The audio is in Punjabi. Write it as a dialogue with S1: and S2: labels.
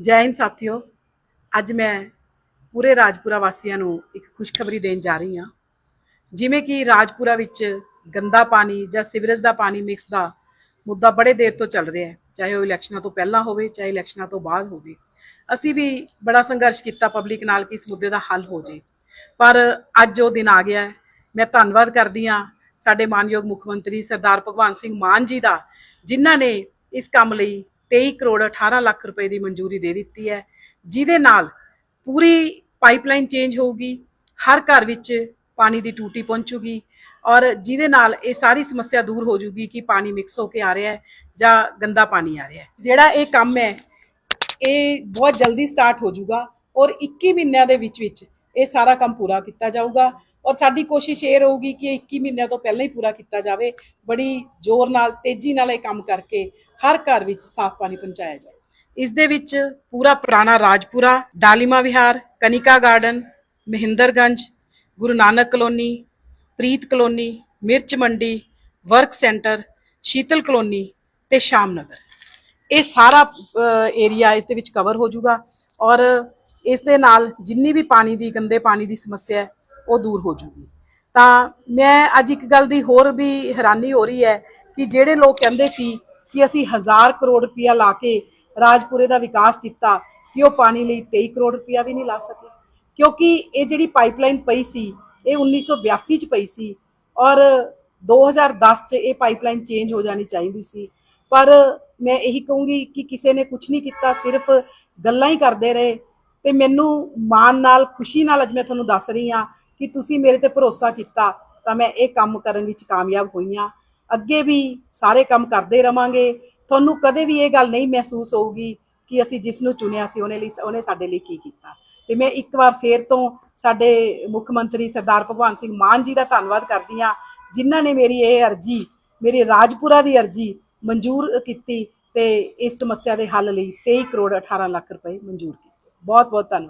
S1: ਜੈ ਹਿੰਦ ਸਾਥੀਓ, ਅੱਜ ਮੈਂ ਪੂਰੇ ਰਾਜਪੁਰਾ ਵਾਸੀਆਂ ਨੂੰ ਇੱਕ ਖੁਸ਼ਖਬਰੀ ਦੇਣ ਜਾ ਰਹੀ ਹਾਂ। ਜਿਵੇਂ ਕਿ ਰਾਜਪੁਰਾ ਵਿੱਚ ਗੰਦਾ ਪਾਣੀ ਜਾਂ ਸਿਵਰੇਜ ਦਾ ਪਾਣੀ ਮਿਕਸ ਦਾ ਮੁੱਦਾ ਬੜੇ ਦੇਰ ਤੋਂ ਚੱਲ ਰਿਹਾ ਹੈ, ਚਾਹੇ ਉਹ ਇਲੈਕਸ਼ਨਾਂ ਤੋਂ ਪਹਿਲਾਂ ਹੋਵੇ, ਚਾਹੇ ਇਲੈਕਸ਼ਨਾਂ ਤੋਂ ਬਾਅਦ ਹੋਵੇ। ਅਸੀਂ ਵੀ ਬੜਾ ਸੰਘਰਸ਼ ਕੀਤਾ ਪਬਲਿਕ ਨਾਲ ਕਿ ਇਸ ਮੁੱਦੇ ਦਾ ਹੱਲ ਹੋ ਜੇ। ਪਰ ਅੱਜ ਉਹ ਦਿਨ ਆ ਗਿਆ ਹੈ। ਮੈਂ ਧੰਨਵਾਦ ਕਰਦੀ ਹਾਂ ਸਾਡੇ ਮਾਨਯੋਗ ਮੁੱਖ ਮੰਤਰੀ ਸਰਦਾਰ ਭਗਵੰਤ ਸਿੰਘ ਮਾਨ ਜੀ ਦਾ, ਜਿਨ੍ਹਾਂ ਨੇ ਇਸ ਕੰਮ ਲਈ 23 ਕਰੋੜ 18 ਲੱਖ ਰੁਪਏ ਦੀ ਮਨਜ਼ੂਰੀ ਦੇ ਦਿੱਤੀ ਹੈ। ਜਿਹਦੇ ਨਾਲ ਪੂਰੀ ਪਾਈਪਲਾਈਨ ਚੇਂਜ ਹੋਊਗੀ, ਹਰ ਘਰ ਵਿੱਚ ਪਾਣੀ ਦੀ ਟੂਟੀ ਪਹੁੰਚੂਗੀ ਔਰ ਜਿਹਦੇ ਨਾਲ ਇਹ ਸਾਰੀ ਸਮੱਸਿਆ ਦੂਰ ਹੋ ਜੂਗੀ ਕਿ ਪਾਣੀ ਮਿਕਸ ਹੋ ਕੇ ਆ ਰਿਹਾ ਹੈ ਜਾਂ ਗੰਦਾ ਪਾਣੀ ਆ ਰਿਹਾ ਹੈ। ਜਿਹੜਾ ਇਹ ਕੰਮ ਹੈ, ਇਹ ਬਹੁਤ ਜਲਦੀ ਸਟਾਰਟ ਹੋ ਜੂਗਾ ਔਰ 21 ਮਹੀਨਿਆਂ ਦੇ ਵਿੱਚ ਵਿੱਚ ਇਹ ਸਾਰਾ ਕੰਮ ਪੂਰਾ ਕੀਤਾ ਜਾਊਗਾ। ਔਰ ਸਾਡੀ ਕੋਸ਼ਿਸ਼ ਇਹ ਰਹੂਗੀ ਕਿ ਇਹ 21 ਮਹੀਨਿਆਂ ਤੋਂ ਪਹਿਲਾਂ ਹੀ ਪੂਰਾ ਕੀਤਾ ਜਾਵੇ, ਬੜੀ ਜ਼ੋਰ ਨਾਲ, ਤੇਜ਼ੀ ਨਾਲ ਇਹ ਕੰਮ ਕਰਕੇ ਹਰ ਘਰ ਵਿੱਚ ਸਾਫ਼ ਪਾਣੀ ਪਹੁੰਚਾਇਆ ਜਾਵੇ। ਇਸ ਦੇ ਵਿੱਚ ਪੂਰਾ ਪੁਰਾਣਾ Rajpura, Dalima Vihar, Kanika garden, Mahendraganj, Guru Nanak colony, Preet colony, Mirch Mandi, work centre, Sheetal colony ਤੇ ਸ਼ਾਮ ਨਗਰ ਇਹ ਸਾਰਾ ਏਰੀਆ ਇਸ ਦੇ ਵਿੱਚ ਕਵਰ ਹੋ ਜਾਊਗਾ ਔਰ ਇਸ ਦੇ ਨਾਲ ਜਿੰਨੀ ਵੀ ਪਾਣੀ ਦੀ, ਗੰਦੇ ਪਾਣੀ ਦੀ ਸਮੱਸਿਆ ਹੈ ਉਹ ਦੂਰ ਹੋ ਜੂਗੀ। ਤਾਂ ਮੈਂ ਅੱਜ ਇੱਕ ਗੱਲ ਦੀ ਹੋਰ ਵੀ ਹੈਰਾਨੀ ਹੋ ਰਹੀ ਹੈ ਕਿ ਜਿਹੜੇ ਲੋਕ ਕਹਿੰਦੇ ਸੀ ਕਿ ਅਸੀਂ ਹਜ਼ਾਰ ਕਰੋੜ ਰੁਪਇਆ ਲਾ ਕੇ ਰਾਜਪੁਰੇ ਦਾ ਵਿਕਾਸ ਕੀਤਾ, ਕਿ ਉਹ ਪਾਣੀ ਲਈ 23 ਕਰੋੜ ਰੁਪਇਆ ਵੀ ਨਹੀਂ ਲਾ ਸਕੇ। ਕਿਉਂਕਿ ਇਹ ਜਿਹੜੀ ਪਾਈਪਲਾਈਨ ਪਈ ਸੀ, ਇਹ 1982 ਚ ਪਈ ਸੀ ਔਰ 2010 ਚ ਇਹ ਪਾਈਪਲਾਈਨ ਚੇਂਜ ਹੋ ਜਾਣੀ ਚਾਹੀਦੀ ਸੀ। ਪਰ ਮੈਂ ਇਹੀ ਕਹੂੰਗੀ ਕਿ ਕਿਸੇ ਨੇ ਕੁਝ ਨਹੀਂ ਕੀਤਾ, ਸਿਰਫ ਗੱਲਾਂ ਹੀ ਕਰਦੇ ਰਹੇ ਤੇ ਮੈਨੂੰ ਮਾਣ ਨਾਲ, ਖੁਸ਼ੀ ਨਾਲ ਅੱਜ ਮੈਂ ਤੁਹਾਨੂੰ ਦੱਸ ਰਹੀ ਹਾਂ ਕਿ ਤੁਸੀਂ ਮੇਰੇ ਤੇ ਭਰੋਸਾ ਕੀਤਾ ਤਾਂ ਮੈਂ ਇਹ ਕੰਮ ਕਰਨ ਵਿੱਚ ਕਾਮਯਾਬ ਹੋਈ ਹਾਂ ਅੱਗੇ ਵੀ ਸਾਰੇ ਕੰਮ ਕਰਦੇ ਰਵਾਂਗੇ। ਤੁਹਾਨੂੰ ਕਦੇ ਵੀ ਇਹ ਗੱਲ ਨਹੀਂ ਮਹਿਸੂਸ ਹੋਊਗੀ ਕਿ ਅਸੀਂ ਜਿਸ ਨੂੰ ਚੁਣਿਆ ਸੀ, ਉਹਨੇ ਲਈ ਉਹਨੇ ਸਾਡੇ ਲਈ ਕੀ ਕੀਤਾ। ਤੇ ਮੈਂ ਇੱਕ ਵਾਰ ਫੇਰ ਤੋਂ ਸਾਡੇ ਮੁੱਖ ਮੰਤਰੀ ਸਰਦਾਰ ਭਗਵੰਤ ਸਿੰਘ ਮਾਨ ਜੀ ਦਾ ਧੰਨਵਾਦ ਕਰਦੀ ਹਾਂ, ਜਿਨ੍ਹਾਂ ਨੇ ਮੇਰੀ ਇਹ ਅਰਜੀ, ਮੇਰੀ ਰਾਜਪੁਰਾ ਦੀ ਅਰਜੀ ਮਨਜ਼ੂਰ ਕੀਤੀ ਤੇ ਇਸ ਸਮੱਸਿਆ ਦੇ ਹੱਲ ਲਈ 23 ਕਰੋੜ 18 ਲੱਖ ਰੁਪਏ ਮਨਜ਼ੂਰ ਕੀਤੇ। ਬਹੁਤ ਬਹੁਤ ਧੰਨਵਾਦ।